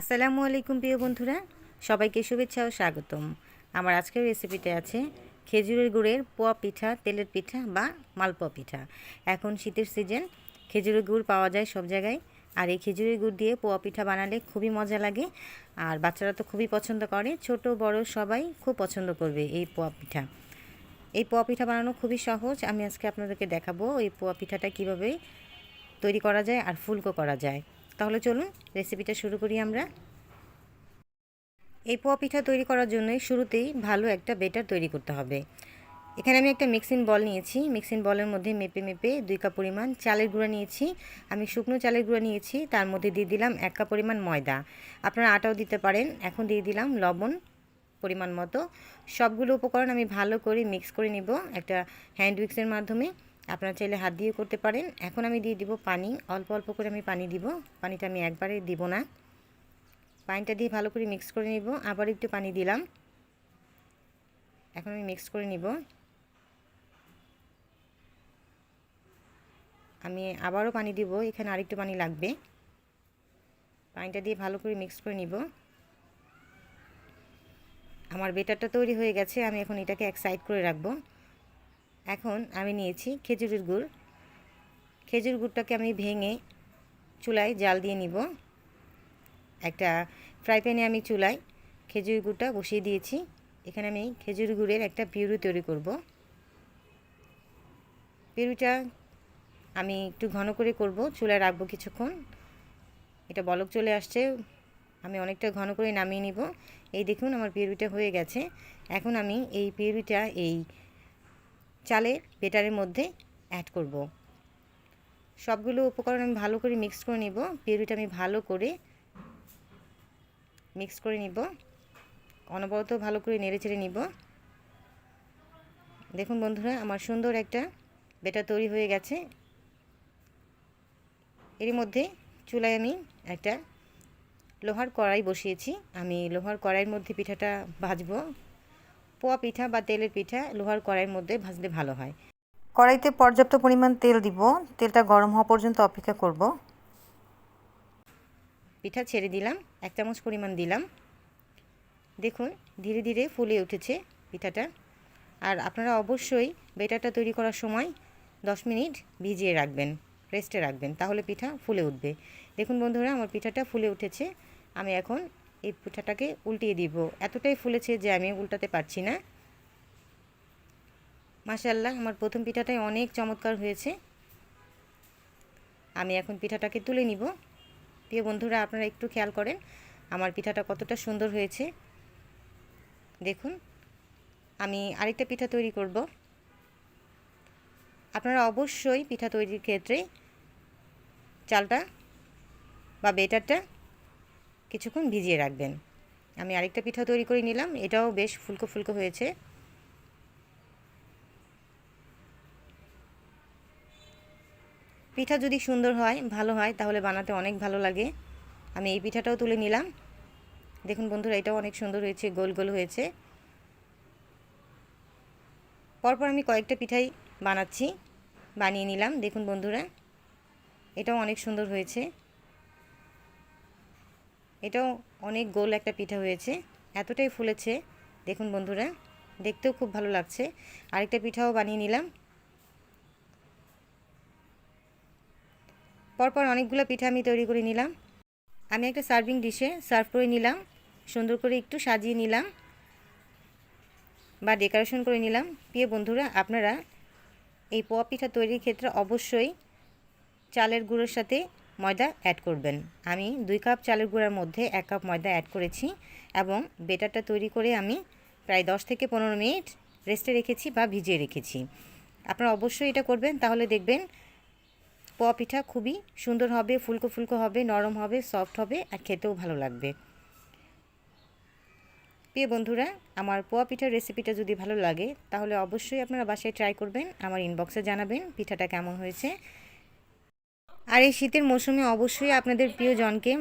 আসসালামু আলাইকুম প্রিয় বন্ধুরা, সবাইকে শুভেচ্ছা ও স্বাগতম। আমার আজকের রেসিপিতে আছে খেজুরের গুড়ের পোয়া পিঠা, তেলের পিঠা বা মালপোয়া পিঠা। এখন শীতের সিজন খেজুরের গুড় পাওয়া যায় সব জায়গায়। আর এই খেজুরের গুড় দিয়ে পোয়া পিঠা বানালে খুবই মজা লাগে। আর বাচ্চারা তো খুবই পছন্দ করে, ছোট, বড় সবাই খুব পছন্দ করবে এই পোয়া পিঠা। এই পোয়া পিঠা বানানো খুবই সহজ, আমি আজকে আপনাদেরকে দেখাবো এই পোয়া পিঠাটা কীভাবে তৈরি করা যায় আর ফুলকো করা যায়। তাহলে চলুন রেসিপিটা শুরু করি আমরা। এই পোয়া পিঠা তৈরি করার জন্য শুরুতেই ভালো একটা বেটার তৈরি করতে হবে। এখানে আমি একটা মিক্সিং বল নিয়েছি। মিক্সিং বলের মধ্যে মেপে মেপে দুই কাপ পরিমাণ চালের গুঁড়া নিয়েছি। আমি শুকনো চালের গুঁড়া নিয়েছি। তার মধ্যে দিয়ে দিলাম এক কাপ পরিমাণ ময়দা। আপনারা আটাও দিতে পারেন। এখন দিয়ে দিলাম লবণ পরিমাণ মতো। সবগুলো উপকরণ আমি ভালো করে মিক্স করে নিব একটা হ্যান্ড উইক্সের মাধ্যমে। আপনারা চাইলে হাত দিয়ে করতে পারেন। এখন আমি দিয়ে দিব পানি। অল্প অল্প করে আমি পানি দিব। পানিটা আমি একবারে দিব না। পানিটা দিয়ে ভালো করে মিক্স করে নিব। আবার একটু পানি দিলাম। এখন আমি মিক্স করে নিব। আমি আবারও পানি দিব। এখানে আরেকটু পানি লাগবে। পানিটা দিয়ে ভালো করে মিক্স করে নিব। আমার বেটারটা তৈরি হয়ে গেছে। আমি এখন এটাকে এক সাইড করে রাখব। এখন আমি নিয়েছি খেজুরের গুড়। খেজুর গুড়টাকে আমি ভেঙে চুলায় জাল দিয়ে নিব। একটা ফ্রাই প্যানে আমি চুলায় খেজুর গুড়টা বসিয়ে দিয়েছি। এখানে আমি খেজুর গুড়ের একটা পিউরি তৈরি করব। পিউরিটা আমি একটু ঘন করে করব, চুলায় রাখব কিছুক্ষণ। এটা বলক চলে আসছে, আমি অনেকটা ঘন করে নামিয়ে নিব। এই দেখুন আমার পিউরিটা হয়ে গেছে। এখন আমি এই পিউরিটা এই চালের বেটারের মধ্যে অ্যাড করব। সবগুলো উপকরণ আমি ভালো করে মিক্স করে নিব। পিউরিটা আমি ভালো করে মিক্স করে নিব। অনবরত ভালো করে নেড়ে চেড়ে নিব। দেখুন বন্ধুরা, আমার সুন্দর একটা বেটার তৈরি হয়ে গেছে। এর মধ্যে চুলায় আমি একটা লোহার কড়াই বসিয়েছি। আমি লোহার কড়াইয়ের মধ্যে পিঠাটা ভাজবো। পোয়া পিঠা বা তেলের পিঠা লোহার কড়াইয়ের মধ্যে ভাজলে ভালো হয়। কড়াইতে পর্যাপ্ত পরিমাণ তেল দিব। তেলটা গরম হওয়া পর্যন্ত অপেক্ষা করব। পিঠা ছেড়ে দিলাম এক চামচ পরিমাণ দিলাম। দেখুন ধীরে ধীরে ফুলে উঠেছে পিঠাটা। আর আপনারা অবশ্যই বেটারটা তৈরি করার সময় দশ মিনিট ভিজিয়ে রাখবেন রেস্টে রাখবেন তাহলে পিঠা ফুলে উঠবে। দেখুন বন্ধুরা আমার পিঠাটা ফুলে উঠেছে। আমি এখন এই পিঠাটাকে উল্টিয়ে দিব। এতটাই ফুলেছে যে আমি উল্টাতে পারছি না। মাশাল্লাহ আমার প্রথম পিঠাটাই অনেক চমৎকার হয়েছে। আমি এখন পিঠাটাকে তুলে নিব। প্রিয় বন্ধুরা, আপনারা একটু খেয়াল করেন, আমার পিঠাটা কতটা সুন্দর হয়েছে। দেখুন, আমি আরেকটা পিঠা তৈরি করব। আপনারা অবশ্যই পিঠা তৈরির ক্ষেত্রে চালটা বা বেটারটা কিছুক্ষণ ভিজিয়ে রাখবেন। আমি আরেকটা পিঠা তৈরি করে নিলাম, এটাও বেশ ফুলকো ফুলকো হয়েছে। পিঠা যদি সুন্দর হয়, ভালো হয়, তাহলে বানাতে অনেক ভালো লাগে। আমি এই পিঠাটাও তুলে নিলাম। দেখুন বন্ধুরা, এটাও অনেক সুন্দর হয়েছে, গোল গোল হয়েছে। পরপর আমি কয়েকটা পিঠাই বানাচ্ছি, বানিয়ে নিলাম। দেখুন বন্ধুরা, এটাও অনেক সুন্দর হয়েছে। এটাও অনেক গোল একটা পিঠা হয়েছে। এতটাই ফুলেছে। দেখুন বন্ধুরা, দেখতেও খুব ভালো লাগছে। আরেকটা পিঠাও বানিয়ে নিলাম। পরপর অনেকগুলো পিঠা আমি তৈরি করে নিলাম। আমি একটা সার্ভিং ডিশে সার্ভ করে নিলাম। সুন্দর করে একটু সাজিয়ে নিলাম বা ডেকোরেশন করে নিলাম। প্রিয় বন্ধুরা, আপনারা এই পোয়া পিঠা তৈরির ক্ষেত্রে অবশ্যই চালের গুঁড়োর সাথে ময়দা অ্যাড করবেন। আমি দুই কাপ চালের গুঁড়ার মধ্যে এক কাপ ময়দা অ্যাড করেছি এবং বেটারটা তৈরি করে আমি প্রায় দশ থেকে পনেরো মিনিট রেস্টে রেখেছি বা ভিজিয়ে রেখেছি। আপনারা অবশ্যই এটা করবেন, তাহলে দেখবেন পোয়া পিঠা খুবই সুন্দর হবে, ফুলকো ফুলকো হবে, নরম হবে সফট হবে আর খেতেও ভালো লাগবে। প্রিয় বন্ধুরা, আমার পোয়া পিঠার রেসিপিটা যদি ভালো লাগে, তাহলে অবশ্যই আপনারা বাসায় ট্রাই করবেন, আমার ইনবক্সে জানাবেন পিঠাটা কেমন হয়েছে। আর এই শীতের মৌসুমে অবশ্যই আপনাদের প্রিয়জনকে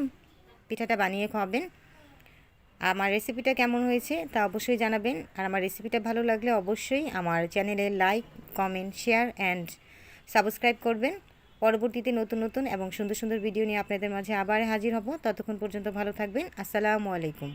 পিঠাটা বানিয়ে খাওয়াবেন। আমার রেসিপিটা কেমন হয়েছে তা অবশ্যই জানাবেন। আর আমার রেসিপিটা ভালো লাগলে অবশ্যই আমার চ্যানেলে like comment share and subscribe করবেন। পরবর্তীতে নতুন নতুন এবং সুন্দর সুন্দর ভিডিও নিয়ে আপনাদের মাঝে আবার হাজির হব। ততক্ষণ পর্যন্ত ভালো থাকবেন। আসসালামু আলাইকুম।